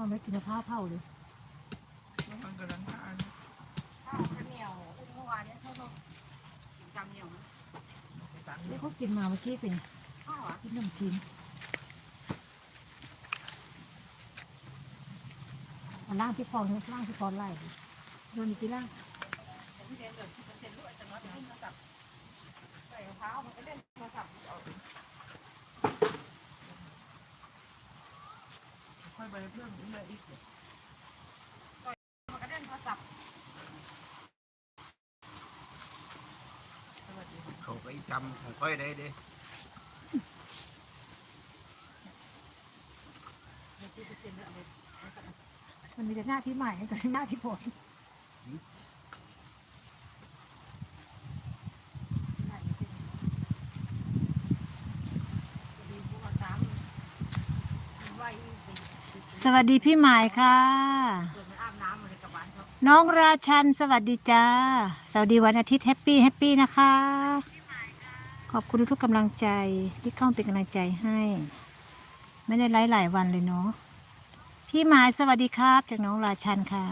ว่าไม่กินมะพร้าวเผาเลยมันกำลังทานข้าวเหนียวเมื่อวานเนี้เขาบอกกินจำเหนียวนะไปตักนี่เขากินมาเมื่อกี้เป็นข้าวอะกินขนมจีนเอาล่างพี่พรล่างพี่พรไล่โดนอีกทีล่างผมเรียนเดินที่มันเซ็นด้วยแต่ว่าจะเล่นโทรศัพท์ใส่รองเท้ามันก็เล่นโทรศัพท์เอา ค่อยไปเพิ่มอีกเลยอีกมันก็เล่นโทรศัพท์สวัสดีเขาไปจำของค่อยได้เด้มันมีแต่หน้าพี่ใหม่กับหน้าพี่ผม ดีพวกสามไหว สวัสดีพี่หม่ค่ะ น้องราชันสวัสดีจ้า สวัสดีวันอาทิตย์แฮปปี้แฮปปี้นะคะ ขอบคุณทุกกำลังใจที่เข้ามาเป็นกำลังใจให้ ไม่ได้ไลฟ์หลายวันเลยเนาะ พี่หมายสวัสดีครับ จากน้องราชันค่ะ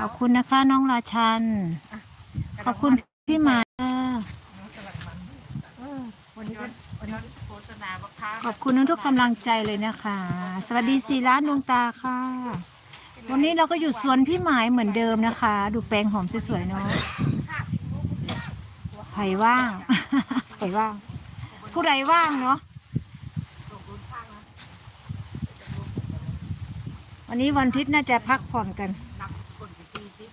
ขอบคุณนะคะน้องราชัน ขอบคุณพี่หมายค่ะ น้องสลัดมัน เออ วันนี้ย้อนย้โฆษณาบ้าขอบคุณทุกกำลังใจเลยนะคะ สวัสดีสี่ล้านดวงตาค่ะ วันนี้เราก็อยู่สวนพี่หมายเหมือนเดิมนะคะ ดูแปลงหอมสวยๆเนาะไผ่ว่างไผ่ว่าง ผู้ใดว่างเนาะวันนี้วันอาทิตย์น่าจะพักผ่อนกัน นับคนไปตีสิ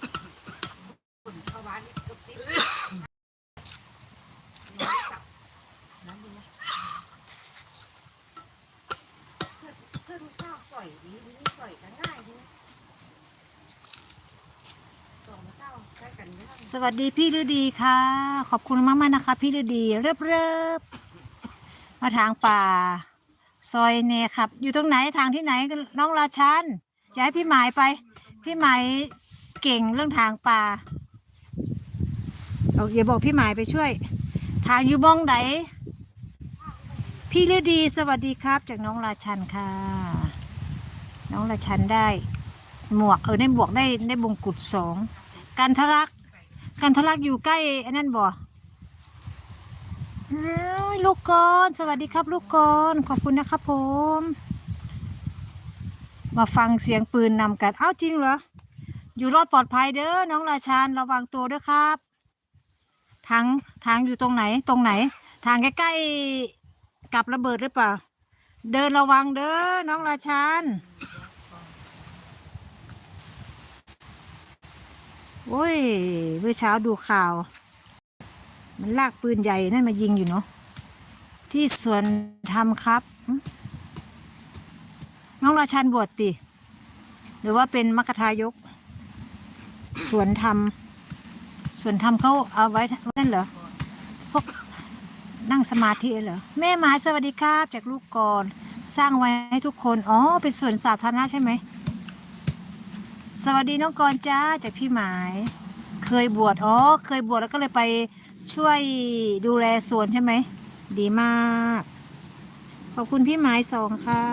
คนเข้าบ้านนี่กดสินั่นดูนะเพื่อนข้าวสอยดีนี่สอยกันง่ายดีสองเจ้าใช้กันเยอะ ส วัสดีพี่ฤดีค่ะ ขอบคุณมากๆนะคะ พี่ฤดีเรียบเรียบๆมาทางป่า ซอยเนครับ อยู่ตรงไหนทางที่ไหนน้องราชันจะให้พี่หมายไป พี่หมายเก่งเรื่องทางป่าเอย่าบอกพี่หมายไปช่วย ทางอยู่บ้องไหนพี่ฤดีสวัสดีครับ จากน้องราชันค่ะ น้องราชันได้ หมวกเออได้หมวกได้ได้บงกุฎสองกันทะลัก กันทะลักอยู่ใกล้ไอ้นั่นบ่ลูกกรสวัสดีครับ ลูกกรขอบคุณนะครับผม มาฟังเสียงปืนนำกัน เอ้าจริงเหรอ อยู่รอดปลอดภัยเด้อน้องราชานระวังตัวด้วยครับ ทางทางอยู่ตรงไหนตรงไหน ทางใกล้ๆกับระเบิดหรือเปล่า เดินระวังเด้อน้องราชาน โอ้ยเมื่อเช้าดูข่าว มันลากปืนใหญ่นั่นมายิงอยู่เนาะที่สวนธรรมครับ น้องราชันบวชติ หรือว่าเป็นมกทายก สวนธรรมสวนธรรมเขาเอาไว้นั่นเหรอพวกนั่งสมาธิเหรอแม่หมายสวัสดีครับ จากลูกกร สร้างไว้ให้ทุกคน อ๋อ เป็นสวนสาธารณะใช่ไหม สวัสดีน้องกรจ้าจากพี่หมาย เคยบวชอ๋อเคยบวชแล้วก็เลยไปช่วยดูแลสวนใช่ไหม ดีมาก ขอบคุณพี่หมายสองค่ะ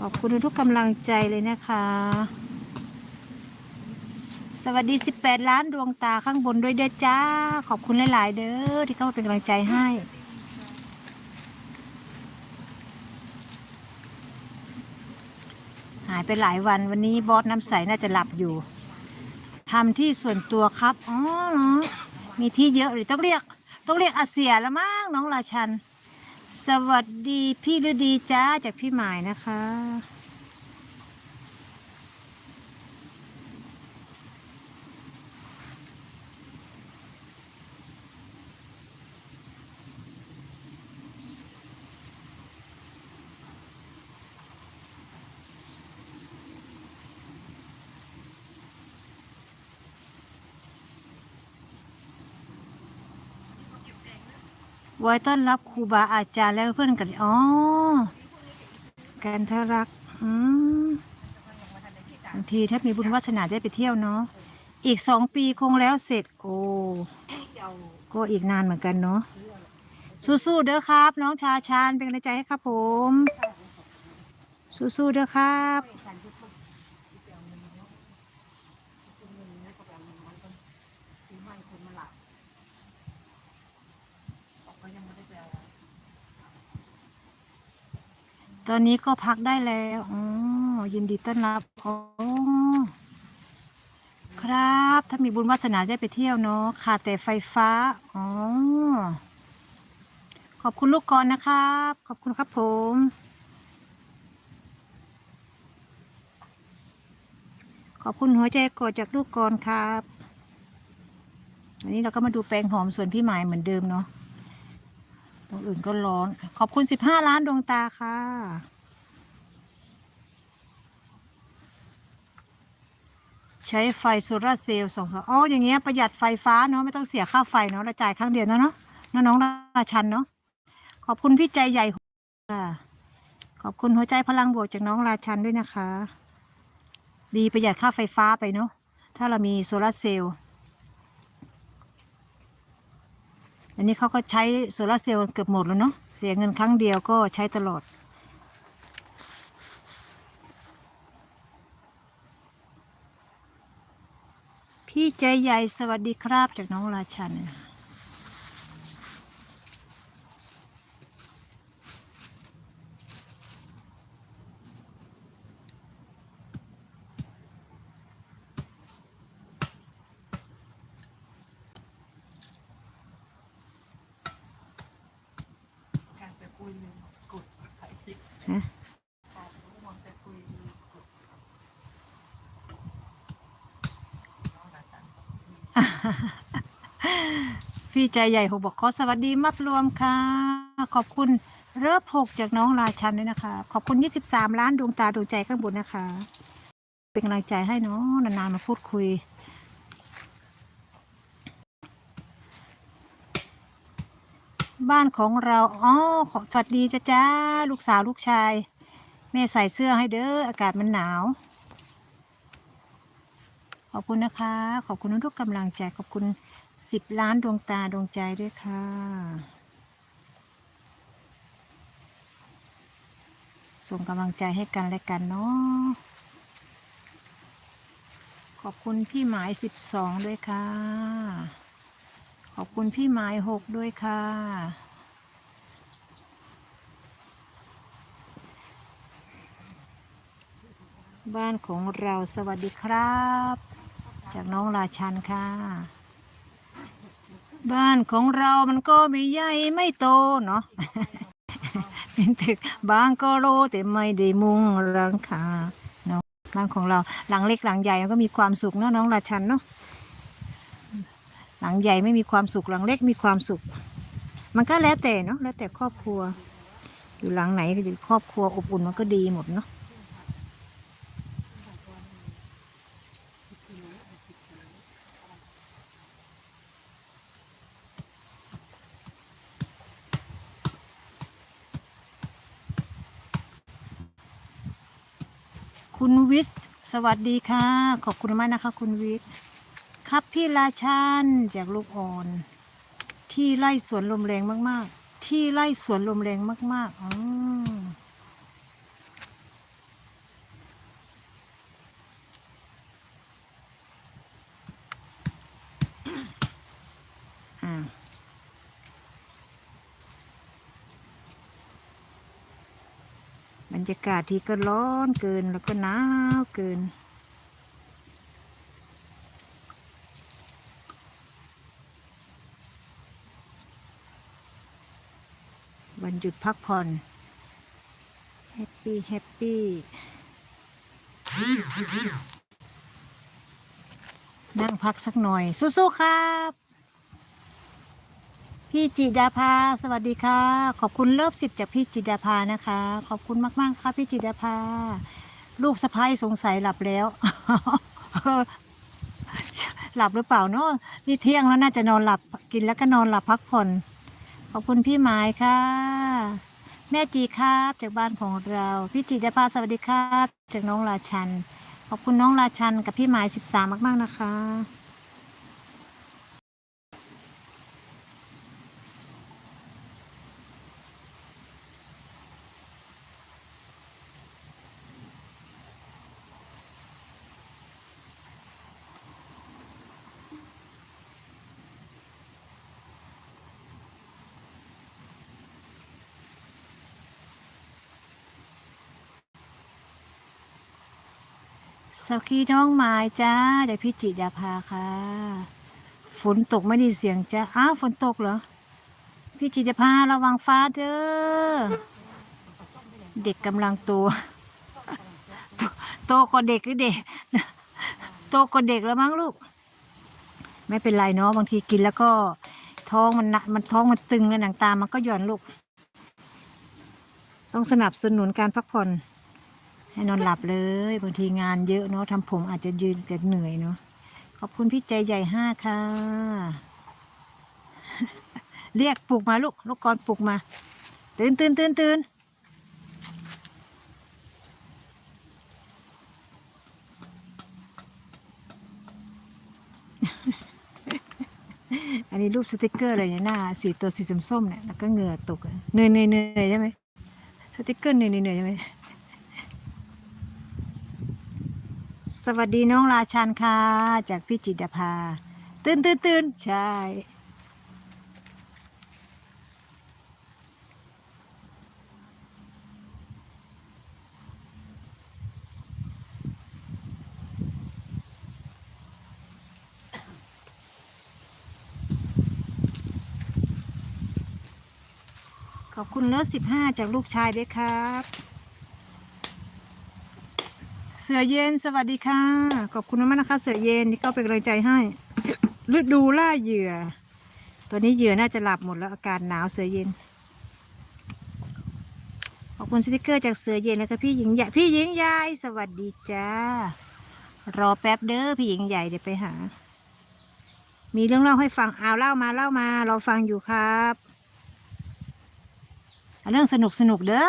ขอบคุณทุกกำลังใจเลยนะคะ สวัสดี 18 ล้านดวงตาข้างบนด้วยเด้อจ้า ขอบคุณหลาย ๆ เด้อที่เข้ามาเป็นกำลังใจให้ายไปหลายวันวันนี้บอสน้ำใสน่าจะหลับอยู่ทำที่ส่วนตัวครับอ๋อเนาะมีที่เยอะเลยต้องเรียก ต้องเรียกอาเซียแล้วมั้งน้องราชัน สวัสดีพี่ฤดีจ้าจากพี่หมายนะคะ ไว้ต้อนรับครูบาอาจารย์แล้วเพื่อนกันอ๋อการทะรักอืมบางทีถ้ามีบุญวาสนาได้ไปเที่ยวเนาะอีกสองปีคงแล้วเสร็จ โอ้ก็อีกนานเหมือนกันเนาะสู้ๆเด้อครับ น้องชาชานเป็นกำลังใจให้ครับผม สู้ๆเด้อครับ สันทุกคนที่เจ้าเงินเนาะเป็นเงินนะก็แบบมันก็ซื้อให้คนมาหลับออกก็ยังไม่ได้ไปเอา ตอนนี้ก็พักได้แล้วอ๋อยินดีต้อนรับอ๋อครับ ถ้ามีบุญวาสนาได้ไปเที่ยวเนาะขาดแต่ไฟฟ้าอ๋อขอบคุณลูกกรนะครับ ขอบคุณครับผมขอบคุณหัวใจกดจากลูกกรครับ วันนี้เราก็มาดูแปลงหอมสวนพี่หมายเหมือนเดิมเนาะ ตรงอื่นก็ร้อน ขอบคุณ15ล้านดวงตาค่ะ ใช้ไฟโซลาร์เซลล์สองสองอ๋ออย่างเงี้ยประหยัดไฟฟ้าเนาะไม่ต้องเสียค่าไฟเนาะเราจ่ายครั้งเดียวเนาะเนาะน้องราชันเนาะขอบคุณพี่ใจใหญ่ค่ะขอบคุณหัวใจพลังบวกจากน้องราชันด้วยนะคะ ดีประหยัดค่าไฟฟ้าไปเนาะถ้าเรามีโซลาร์เซลล์ อันนี้เขาก็ใช้โซลาเซลล์เกือบหมดแล้วเนาะเสียเงินครั้งเดียวก็ใช้ตลอด พี่ใจใหญ่สวัสดีครับจากน้องราชันนะรไปคุยลืมกดถ่ายคลิป ฮะ การมองแต่คุยลืมกดน้องดาสัน พี่ ใจใหญ่หกบอกขอสวัสดีมัดรวมค่ะ ขอบคุณเริ่หกจากน้องราชันด้วยนะคะ ขอบคุณ 23 ล้านดวงตาดวงใจข้างบนนะคะ เป็นกำลังใจให้เนาะนานๆมาพูดคุยบ้านของเราอ๋อขอสวัสดีจ้าจ้า ลูกสาวลูกชาย แม่ใส่เสื้อให้เด้อ อากาศมันหนาว ขอบคุณนะคะ ขอบคุณทุกกำลังใจ ขอบคุณ สิบล้านดวงตาดวงใจด้วยค่ะ ส่งกำลังใจให้กันและกันเนาะขอบคุณพี่หมายสิบสองด้วยค่ะ ขอบคุณพี่หมายหกด้วยค่ะบ้านของเราสวัสดีครับ จากน้องราชันค่ะ บ้านของเรามันก็ไม่ใหญ่ไม่โตเนาะเป็นตึกบางก็โลแต่ไม่ได้มุงหลังคาเนาะบ้านของเราหลังเล็กหลังใหญ่มันก็มีความสุขเนาะน้องราชันเนาะหลังใหญ่ไม่มีความสุขหลังเล็กมีความสุข มันก็แล้วแต่เนาะแล้วแต่ครอบครัว อยู่หลังไหนก็อยู่ครอบครัวอบอุ่นมันก็ดีหมดเนาะ คุณวิทย์ สวัสดีค่ะ ขอบคุณมากนะคะคุณวิทย์ครับพี่ราชันจากลูกอ่อน ที่ไล่สวนลมแรงมากๆ ที่ไล่สวนลมแรงมากๆอืม รยากาศที่ก็ร้อนเกินแล้วก็หนาวเกิน วันหยุดพักผ่อน แฮปปี้ แฮปปี้นั่งพักสักหน่อย สู้ๆครับ พี่จิดาภา สวัสดีค่ะ ขอบคุณเลิฟสิบจากพี่จิดาภานะคะ ขอบคุณมาก ๆ ค่ะพี่จิดาภา ลูกสะพ้ายสงสัยหลับแล้ว หลับหรือเปล่าเนาะนี่เที่ยงแล้วน่าจะนอนหลับกินแล้วก็นอนหลับพักผ่อนขอบคุณพี่หมายค่ะ แม่จีครับจากบ้านของเรา พี่จีดาภาสวัสดีครับ จากน้องราชัน ขอบคุณน้องราชันกับพี่หมายสิบสามมาก ๆ นะคะ สวัสดีน้องไม้จ้าเดี๋ยวพี่จิดาภาค่ะ ฝนตกไม่ได้เสียงจ้าอ้าวฝนตกเหรอ พี่จิดาภาระวังฟ้าเด้อ เด็กกำลังตโตโตกว่าเด็กหรือเด็ก โตกว่าเด็กแล้วมั้งลูก ไม่เป็นไรเนาะบางทีกินแล้วก็ท้องมันหนักมันท้องมันตึงแล้วหนังตามันก็หย่อนลูก ต้องสนับสนุนการพักผ่อน ให้นอนหลับเลยบางทีงานเยอะเนาะทำผมอาจจะยืนเกิดเหนื่อยเนาะขอบคุณพี่ใจใหญ่ห้าค่ะ เรียกปลุกมาลูกลูกกรปลุกมา ตื่นตื่นตื่นตื่นอันนี้รูปสติกเกอร์เลยเนี่ยหน้าสีตัวสีส้มๆเนี่ยแล้วก็เหงื่อตกเหนื่อยเหนื่อยเหนื่อยใช่ไหมสติกเกอร์เหนื่อยเหนื่อยใช่ไหม สวัสดีน้องราชันค่ะ จากพี่จิตภา ตื่นตื่นตื่นใช่ ขอบคุณเลิศสิบห้าจากลูกชายด้วยครับ สือเย็นสวัสดีค่ะ ขอบคุณมากนะคะ เสือเย็นที่เข้าเป็นกำลังใจให้ฤดูล่าเหยื่อ ตัวนี้เหยื่อน่าจะหลับหมดแล้วอากาศหนาวเสือเย็น ขอบคุณสติกเกอร์จากเสือเย็นแล้วก็พี่หญิงใหญ่พี่หญิงใหญ่สวัสดีจ้ารอแป๊บเด้อพี่หญิงใหญ่เดี๋ยวไปหา มีเรื่องเล่าให้ฟังเอาเล่ามาเล่ามาเราฟังอยู่ครับเรื่องสนุกสนุกเด้อ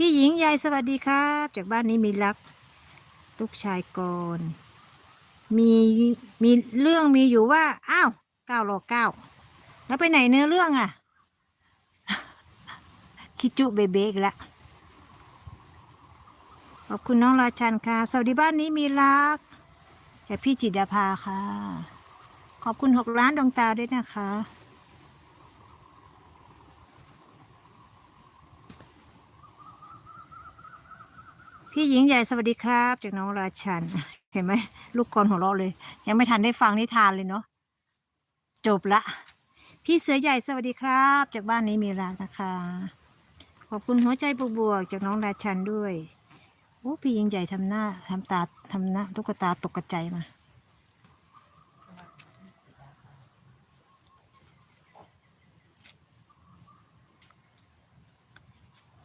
พี่หญิงยายสวัสดีครับ จากบ้านนี้มีรัก ลูกชายก่อนมีมีเรื่องมีอยู่ว่าอ้าวเก้ารอเก้าแล้วไปไหนเนื้อเรื่องอะ่ะ คิดจุเบเบกแล้วขอบคุณน้องราชันค่ะ สวัสดีบ้านนี้มีรักจากพี่จิตดาภาค่ะ ขอบคุณหกล้านดวงตาด้วยนะคะ พี่หญิงใหญ่สวัสดีครับ จากน้องราชัน เห็นไหมลูกกรหัวเราะเลย ยังไม่ทันได้ฟังนิทานเลยเนาะจบละ พี่เสือใหญ่สวัสดีครับ จากบ้านนี้มีรักนะคะ ขอบคุณหัวใจบวกๆจากน้องราชันด้วยโอ้พี่หญิงใหญ่ทำหน้าทำตาทำหน้าตุ๊กตาตกกระใจมา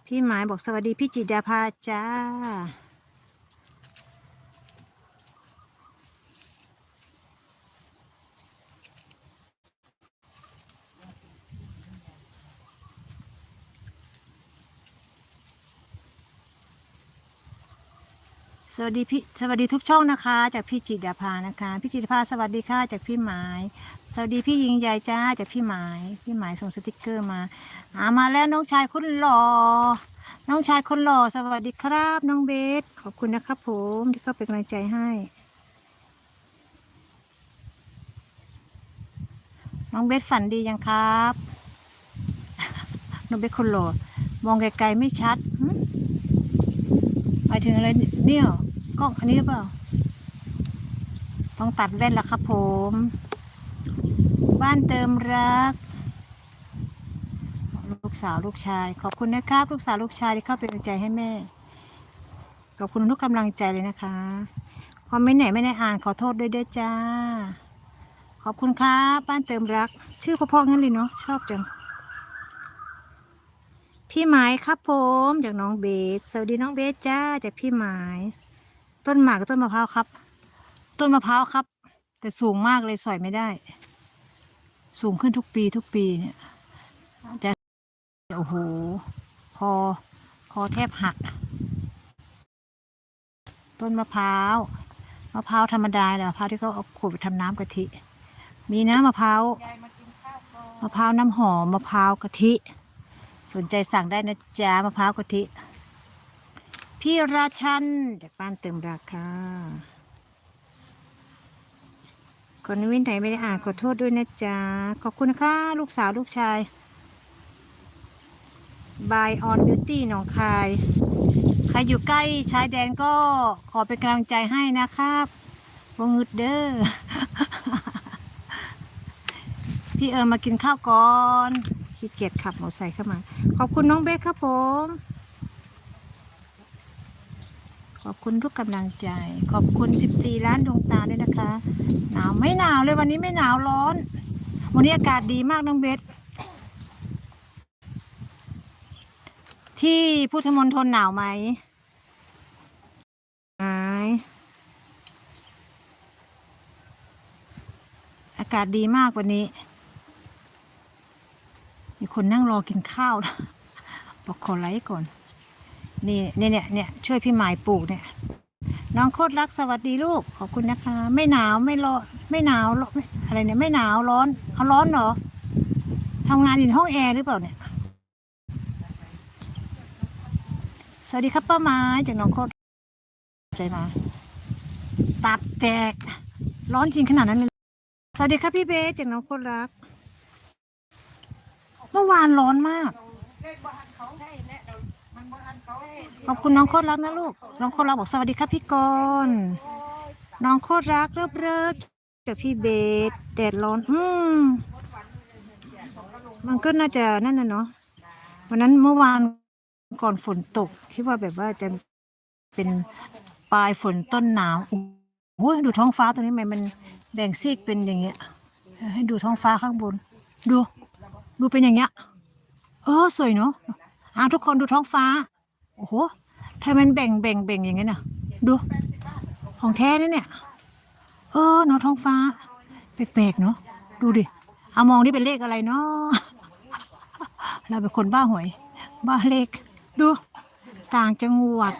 พี่หมายบอกสวัสดีพี่จิตรดาภาจ้า สวัสดีพี่สวัสดีทุกช่องนะคะ จากพี่จิตดาภานะคะ พี่จิตรภาสวัสดีค่ะจากพี่หมาย สวัสดีพี่หญิงใหญ่จ้าจากพี่หมาย พี่หมายส่งสติกเกอร์มาอามาแล้วน้องชายคนหล่อน้องชายคนหล่อสวัสดีครับ น้องเบสขอบคุณนะครับผมที่เข้าเป็นกำลังใจให้ น้องเบสฝันดียังครับ น้องเบสคนหล่อมองไกลๆไม่ชัด มายถึงอะไรเนี่ยกล้องอันนี้หรือเปล่า ต้องตัดแว่นแล้วครับผม บ้านเติมรัก ลูกสาวลูกชาย ขอบคุณนะครับ ลูกสาวลูกชายที่เข้าเป็นกำลังใจให้แม่ ขอบคุณทุกกำลังใจเลยนะคะคอมเมนต์ไหนไม่ได้อ่านขอโทษด้วยเด้อจ้า ขอบคุณครับบ้านเติมรัก ชื่อพราะๆงั้นเลยเนาะชอบจัง พี่หมายครับผมจากน้องเบสสวัสดีน้องเบสจ้าจากพี่หมายต้นหมากกับต้นมะพร้าวครับ ต้นมะพร้าวครับ แต่สูงมากเลยสอยไม่ได้ สูงขึ้นทุกปีทุกปีเนี่ยแต่โอ้โหคอคอแทบหัก ต้นมะพร้าวมะพร้าวธรรมดาแหละมะพร้าวที่เขาเอาขูดไปทำน้ำกะทิ มีนะมะพร้าวมะพร้าวน้ำหอมมะพร้าวกะทิ สนใจสั่งได้นะจ๊ะมะพร้าวกะทิ พี่ราชันจากบ้านเติมราคาคนวินไหนไม่ได้อ่านขอโทษด้วยนะจ๊ะ ขอบคุณนะคะลูกสาวลูกชาย By on Beauty หนองคาย ใครอยู่ใกล้ชายแดนก็ขอเป็นกำลังใจให้นะครับวงึดเด้อ พี่เอิญมากินข้าวก่อน ขี้เกียจขับมอเตอร์ไซค์เข้ามา ขอบคุณน้องเบคครับผม ขอบคุณทุกกำลังใจ ขอบคุณ 14 ล้านดวงตาด้วยนะคะ หนาวไม่หนาวเลยวันนี้ไม่หนาวร้อน วันนี้อากาศดีมากน้องเบสที่พุทธมณฑลหนาวไหมหนาวอากาศดีมากวันนี้ มีคนนั่งรอกินข้าวนะบอกขอไลค์ก่อน นี่เนี่ยเนี่ยเนี่ยช่วยพี่หมายปลูกเนี่ย น้องโคตรรักสวัสดีลูก ขอบคุณนะคะ ไม่หนาวไม่ร้อนไม่หนาวอะไรเนี่ยไม่หนาวร้อนเอาร้อนเหรอทำงานอยู่ในห้องแอร์หรือเปล่าเนี่ยสวัสดีครับป้าไม้จากน้องโคตรใจมา ตับแตก ร้อนจริงขนาดนั้นเลยสวัสดีครับพี่เบสจากน้องโคตรรัก มื่อวานร้อนมาก ขอบคุณน้องโคตรรักนะลูก น้องโคตรรักบอกสวัสดีครับพี่กรณ์น้องโคตรรักเริบเริบกับพี่เบสแดดร้อน อืมมันก็น่าจะนั่นน่ะเนาะวันนั้นเมื่อวานก่อนฝนตกคิดว่าแบบว่าจะเป็นปลายฝนต้นหนาวโอ้ยดูท้องฟ้าตรงนี้ทำไมมันแบ่งซีกเป็นอย่างเงี้ย ให้ดูท้องฟ้าข้างบน ดู ดูเป็นอย่างเงี้ยเออสวยเนาะอ่าทุกคนดูท้องฟ้า โอ้โหทำไมมันแบ่งแบ่งแบ่งอย่างเงี้ยน่ะ ดู ของแท้นะเนี่ย เออเนาะท้องฟ้า แปลกๆเนาะดูดิเอามองนี่เป็นเลขอะไรเนาะเราเป็นคนบ้าหวย บ้าเลข ดู ต่างจังหวัด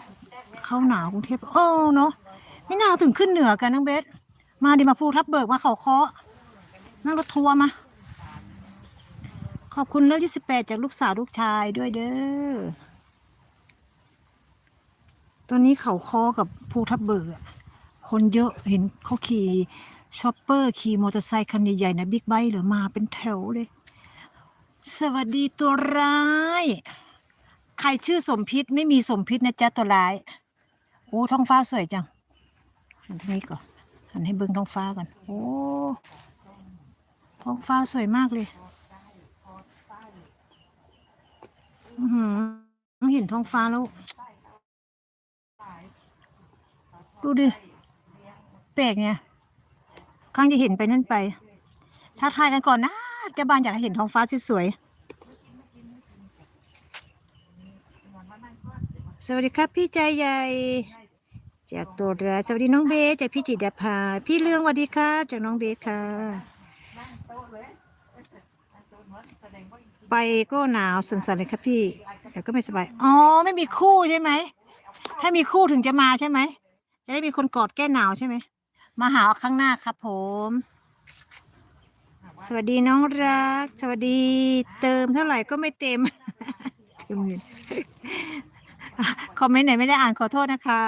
เข้าหนาวกรุงเทพโอ้เนาะไม่น่าถึงขึ้นเหนือกันน้องเบสมาดิมาภูทับเบิกมาเขาเคาะนั่งรถทัวร์มา ขอบคุณเรื่องที่สิบแปดจากลูกสาวลูกชายด้วยเด้อ ตอนนี้เขาคอกับภูทับเบิกอคนเยอะเห็นเขาขี่ชอปเปอร์ขี่มอเตอร์ไซค์คันใหญ่ๆนะบิ๊กไบค์เหรือมาเป็นแถวเลย สวัสดีตัวร้าย ใครชื่อสมพิษไม่มีสมพิษนะจ๊ะตัวร้าย โอ้ท้องฟ้าสวยจังหันทางนี้ก่อนหันให้เบิ้งท้องฟ้าก่อนโอ้ท้องฟ้าสวยมากเลย อือหือเห็นท้องฟ้าแล้ว ดูดิ แปลกเนี่ยครั้งจะเห็นไปนั่นไปท้าทายกันก่อนนะเจะบานอยากให้เห็นท้องฟ้าสวยๆสวัสดีครับ พี่ใจใหญ่ จากตัวเรือสวัสดีน้องเบสจากพี่จิตรภา พี่เรื่องสวัสดีครับ จากน้องเบสค่ะ นั่งโต๊ะเลยนั่งโต๊ะเนอะแสดงว่า ไปก็หนาวสั่นๆเลยครับพี่แต่ก็ไม่สบายอ๋อไม่มีคู่ใช่ไหมถ้ามีคู่ถึงจะมาใช่ไหมจะได้มีคนกอดแก้หนาวใช่ไหมมาหาเอาข้างหน้าครับผม สวัสดีน้องรัก สวัสดีเติมเท่าไหร่ก็ไม่เต็มเต็มเงินคอมเมนต์ไหนไม่ได้อ่านขอโทษนะคะ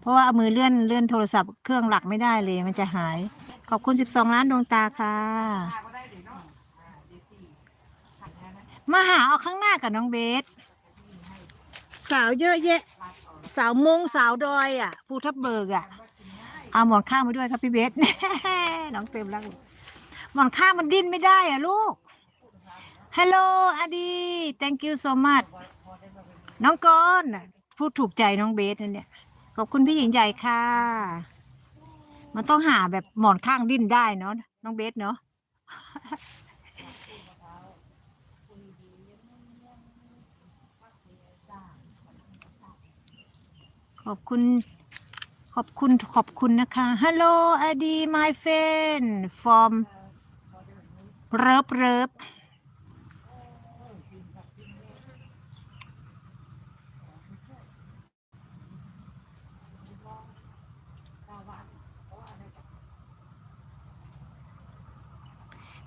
เพราะว่าเอามือเลื่อนเลื่อนโทรศัพท์เครื่องหลักไม่ได้เลยมันจะหาย ขอบคุณ 12 ล้านดวงตาค่ะ มาหาเอาข้างหน้ากับน้องเบส สาวเยอะแยะ สาวมงสาวดอยอะภูทับเบิกอะ เอาหมอนข้างมาด้วยครับพี่เบส น้องเต็มรักหมอนข้างมันดิ้นไม่ได้อะลูก ฮัลโหลอดี thank you so much น้องกอนพูดถูกใจน้องเบสนั่นเนี่ย ขอบคุณพี่หญิงใหญ่ค่ะ มันต้องหาแบบหมอนข้างดิ้นได้เนาะ น้องเบสเนาะ ขอบคุณ ขอบคุณ ขอบคุณนะคะ Hello Adi my friend from เริบเริบ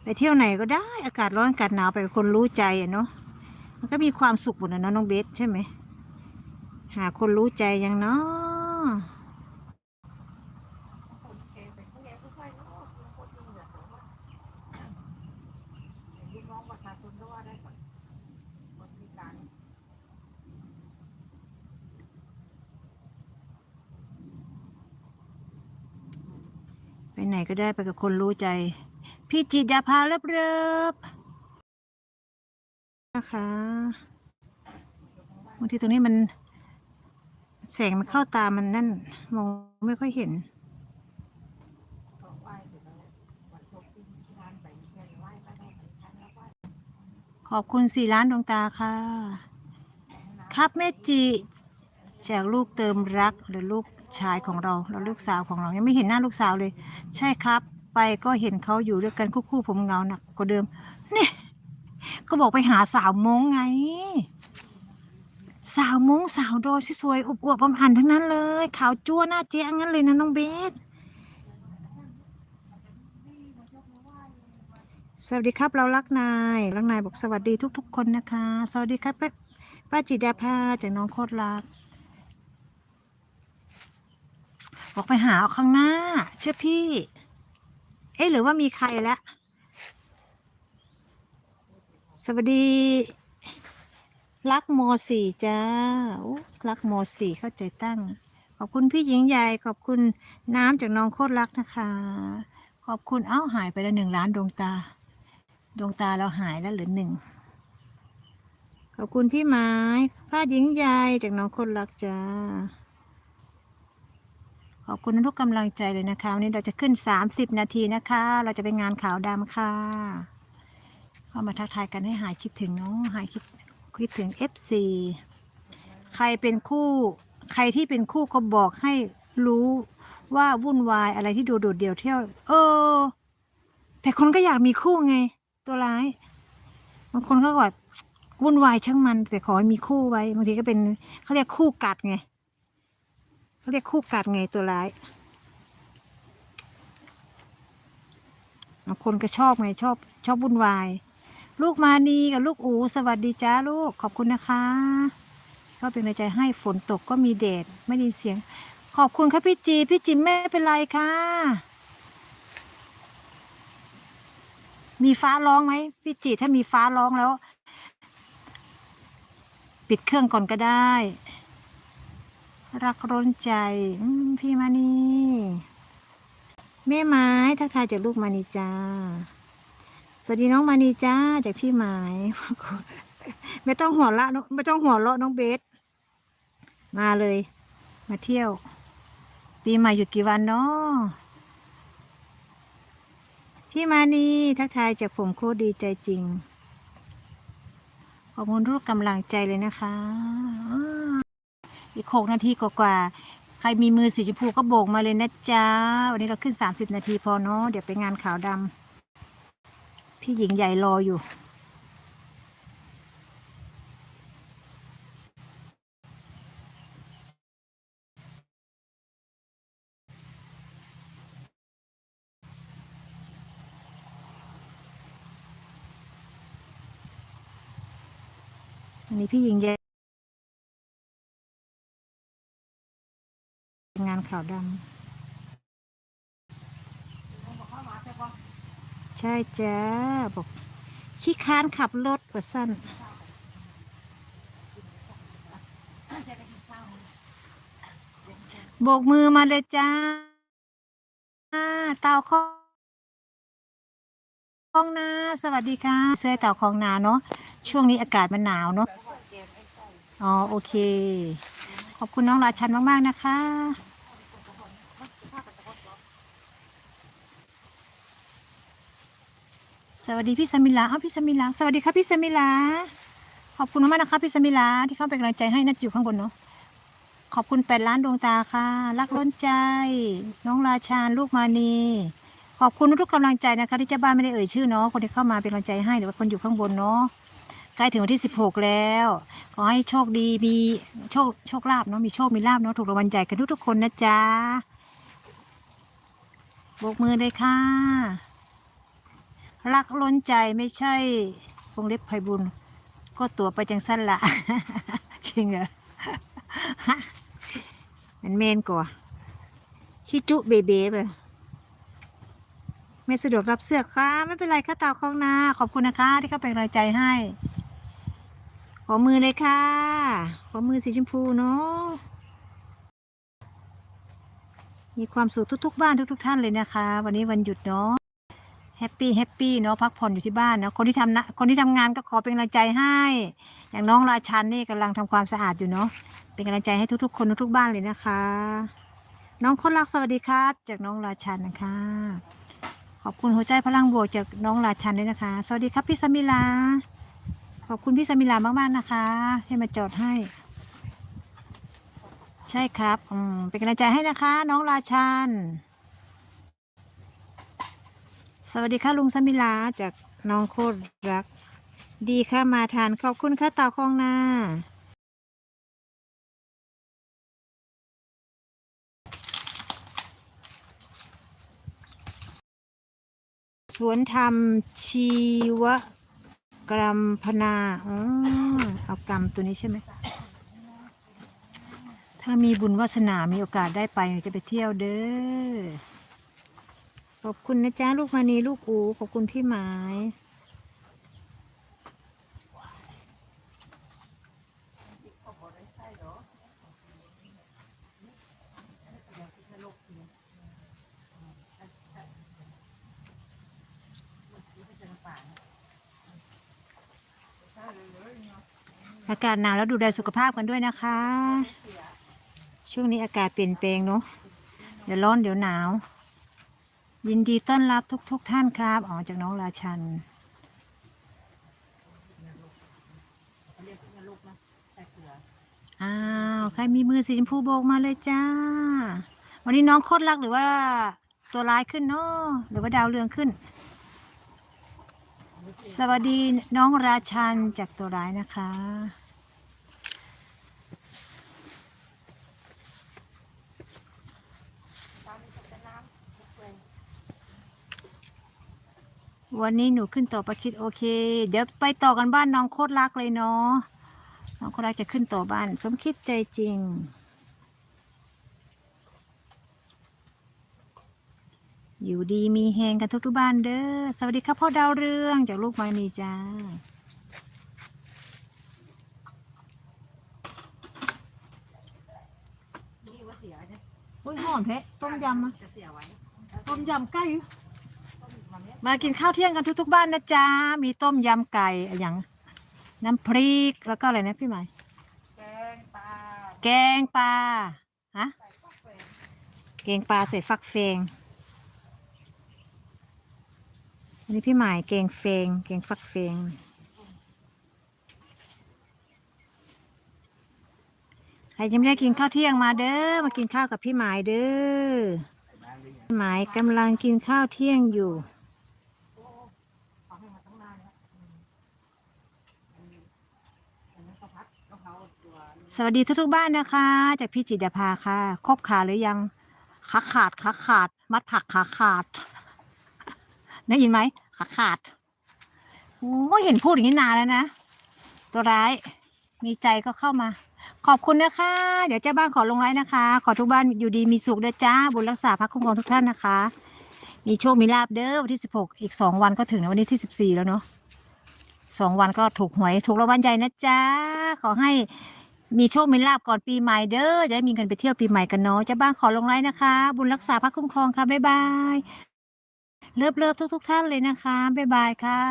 ไปเที่ยวไหนก็ได้อากาศร้อนอากาศหนาวไปคนรู้ใจอะเนาะมันก็มีความสุขหมดนะน้องเบสใช่ไหม หาคนรู้ใจยังเนาะไปไหนก็ได้ไปกับคนรู้ใจ พี่จิตดาพาเลิบๆนะคะบางทีตรงนี้มัน แสงมันเข้าตามันนั่นมองไม่ค่อยเห็น ขอบคุณสี่ล้านดวงตาค่ะ ครับแม่จีจกลูกเติมรักหรือลูกชายของเราเราลูกสาวของเรายังไม่เห็นหน้าลูกสาวเลย ใช่ครับ ไปก็เห็นเขาอยู่ด้วยกันคู่ๆผมเงาหนักกว่าเดิม เนี่ย ก็บอกไปหาสาวมงไง สาวมงสาวโดยสวยๆอวบๆบำอันทั้งนั้นเลยขาวจั่วหน้าเจ๊ยงั้นเลยนะน้องเบสสวัสดีครับเรารักนายรักนายบอกสวัสดีทุก ๆ คนนะคะ สวัสดีครับป้าป้าจิดาภาจากน้องโคตรรักบอกไปหาเอาข้างหน้า เชื่อพี่ เอ๊ะหรือว่ามีใครแล้วสวัสดี รักโมสี่จ้ารักโมสี่เข้าใจตั้ง ขอบคุณพี่หญิงใหญ่ขอบคุณน้ำจากน้องโคตรรักนะคะ ขอบคุณเอ้าหายไปแล้วหนึ่งล้านดวงตา ดวงตาเราหายแล้วเหลือหนึ่งขอบคุณพี่ไม้ผ้าหญิงใหญ่จากน้องคนรักจ้า ขอบคุณทุกกำลังใจเลยนะคะ วันนี้เราจะขึ้น 30 นาทีนะคะ เราจะไปงานขาวดำค่ะ เข้ามาทักทายกันให้หายคิดถึงเนาะหายคิด คิดถึง FC ใครเป็นคู่ใครที่เป็นคู่ก็บอกให้รู้ว่าวุ่นวายอะไรที่ดูโดดเดี่ยวเที่ยว เออ แต่คนก็อยากมีคู่ไง ตัวร้ายบางคนก็ว่าวุ่นวายช่างมัน แต่ขอให้มีคู่ไว้บางทีก็เป็นเขาเรียกคู่กัดไงเขาเรียกคู่กัดไงตัวร้ายบางคนก็ชอบไงชอบ ชอบวุ่นวาย ลูกมานีกับลูกอูสวัสดีจ้าลูกขอบคุณนะคะ ก็เป็นกำลังใจให้ฝนตกก็มีแดดไม่ได้เสียง ขอบคุณครับพี่จี พี่จิมไม่เป็นไรค่ะ มีฟ้าร้องไหมพี่จิถ้ามีฟ้าร้องแล้ว ปิดเครื่องก่อนก็ได้ รักร้นใจพี่มานีแม่ไม้ทักทายจากลูกมานีจ้า สวัสดีน้องมานีจ้าจากพี่ไม้ไม่ต้องหัวละไม่ต้องหัวเราะน้องเบสมาเลย มาเที่ยว ปีใหม่หยุดกี่วันเนาะพี่มานีทักทายจากผมโคตรดีใจจริง ขอบคุณทุกกำลังใจเลยนะคะ อีกหกนาทีกว่าๆใครมีมือสีชมพูก็โบกมาเลยนะจ๊ะ วันนี้เราขึ้น 30 นาทีพอเนาะเดี๋ยวไปงานขาวดำ พี่หญิงใหญ่รออยู่ อันนี้พี่หญิงใหญ่งานขาวดบอกเข้ามาใช่ปะำ ใช่จ้าบอกขี้ค้านขับรถกว่าสั้นโบกมือมาเลยจ้าเต่าของของนาสวัสดีค่ะ เสื้อเต่าของนาเนาะช่วงนี้อากาศมันหนาวเนาะอ๋อโอเค ขอบคุณน้องราชันมาก ๆ นะคะ สวัสดีพี่สมิลาอ้าวพี่สมิลาสวัสดีครับพี่สมิลาขอบคุณมากนะคะพี่สมิลาที่เข้าเป็นกำลังใจให้นัดอยู่ข้างบนเนาะขอบคุณแปดล้านดวงตาค่ะ รักล้นใจ น้องราชาลูกมานีขอบคุณทุกกำลังใจนะคะที่เจ้าบ้านไม่ได้เอ่ยชื่อเนาะคนที่เข้ามาเป็นกำลังใจให้หรือว่าคนอยู่ข้างบนเนาะใกล้ถึงวันที่สิบหกแล้ว ขอให้โชคดีมีโชคโชคลาภเนาะมีโชคมีลาภเนาะถูกรางวัลใหญ่กันทุกๆคนนะจ๊ะโบกมือเลยค่ะ รักล้นใจไม่ใช่วงเล็บไพบุญก็ตัวไปจังสั้นละจริงเหรอมันเมนกว่าขี้จุเบเบ้ไปไม่สะดวกรับเสื้อค่ะ ไม่เป็นไรค่ะตาวคลองนาขอบคุณนะคะ ที่เข้าเป็นกำลังใจให้ ขอมือเลยค่ะ ขอมือสีชมพูเนาะมีความสุขทุก ๆ บ้านทุก ๆ ท่านเลยนะคะ วันนี้วันหยุดเนาะ แฮปปี้แฮปปี้เนาะพักผ่อนอยู่ที่บ้านเนาะคนที่ทำนะคนที่ทำงานก็ขอเป็นกำลังใจให้ อย่างน้องราชันนี่กำลังทำความสะอาดอยู่เนาะเป็นกำลังใจให้ทุกๆ คนทุกๆบ้านเลยนะคะ น้องคนรักสวัสดีครับ จากน้องราชันนะคะ ขอบคุณหัวใจพลังบวกจากน้องราชันด้วยนะคะ สวัสดีครับพี่สมิลา ขอบคุณพี่สมิลามากๆนะคะ ให้มาจอดให้ ใช่ครับอืมเป็นกำลังใจให้นะคะ น้องราชัน สวัสดีค่ะลุงสมิลาจากน้องโคตรรัก ดีค่ะมาทานขอบคุณค่ะเต่าคลองนาสวนธรรมชีวกรรมพนาอ๋อเอากรรมตัวนี้ใช่ไหม ถ้ามีบุญวาสนามีโอกาสได้ไปจะไปเที่ยวเด้อ ขอบคุณนะจ๊ะลูกมานีลูกอูขอบคุณพี่หมายอากาศหนาวแล้วดูแลสุขภาพกันด้วยนะคะ ช่วงนี้อากาศเปลี่ยนแปลงเนาะเดี๋ยวร้อนเดี๋ยวหนาว ยินดีต้อนรับทุกๆทท่านครับ ออกจากน้องราชัน อ้าว ใครมีมือสีชมพูโบกมาเลยจ้า วันนี้น้องโคตรรักหรือว่าตัวร้ายขึ้นเนาะหรือว่าดาวเรืองขึ้น สวัสดีน้องราชันจากตัวร้ายนะคะ วันนี้หนูขึ้นต่อประคิดโอเค เดี๋ยวไปต่อกันบ้านน้องโคตรรักเลยเนาะน้องโคตรรักจะขึ้นต่อบ้าน สมคิดใจจริง อยู่ดีมีแหงกันทุกทุกๆบ้านเด้อสวัสดีครับพ่อดาวเรืองจากลูกไม้นีจ้านี่ว่าเสียเนี่ยอุ้ยหอมเพะต้มยำอะจะเสียไว้ต้มยำไก่ต้ม มันเนี้ยมากินข้าวเที่ยงกันทุก ๆ บ้านนะจ๊ะ มีต้มยำไก่อะอย่าง น้ำพริก แล้วก็อะไรนะพี่หมายแกงปลาแกงปลา ฮะ ใส่ข้าวเฟรนแกงปลาใส่ฟักเฟงอันนี้พี่หมายแกงเฟงแกงฟักเฟง ใครยังไม่ได้กินข้าวเที่ยงมาเด้อ มากินข้าวกับพี่หมายเด้อ พี่หมายกำลังกินข้าวเที่ยงอยู่ เอาให้มาตั้งนานแล้วอืมอันนี้อันนั้นข้าวผัดกะเพราตัว สวัสดีทุกๆบ้านนะคะ จากพี่จิตรภาค่ะครบขาหรือยังขาขาดขาขาด มัดผักขาขาดได้ยินไหมขาขาดโอ้เห็นพูดอย่างนี้นานแล้วนะ ตัวร้ายมีใจก็เข้ามา ขอบคุณนะคะ เดี๋ยวเจ้าบ้านขอลงไลน์นะคะ ขอทุกบ้านอยู่ดีมีสุขเด้อจ้าบุญรักษาพระคุ้มครองทุกท่านนะคะ มีโชคมีลาบเด้อวันที่ 16 อีก 2 วันก็ถึงแล้ววันนี้ที่ 14 แล้วเนาะ สองวันก็ถูกหวยถูกรางวัลใหญ่นะจ๊ะ ขอให้มีโชคมีลาบก่อนปีใหม่เด้อจะได้มีเงินไปเที่ยวปีใหม่กันเนาะเจ้าบ้านขอลงไลน์นะคะ บุญรักษาพระคุ้มครองค่ะ บ๊ายบาย เลิฟเลิฟทุกทุกท่านเลยนะคะ บ๊ายบายค่ะ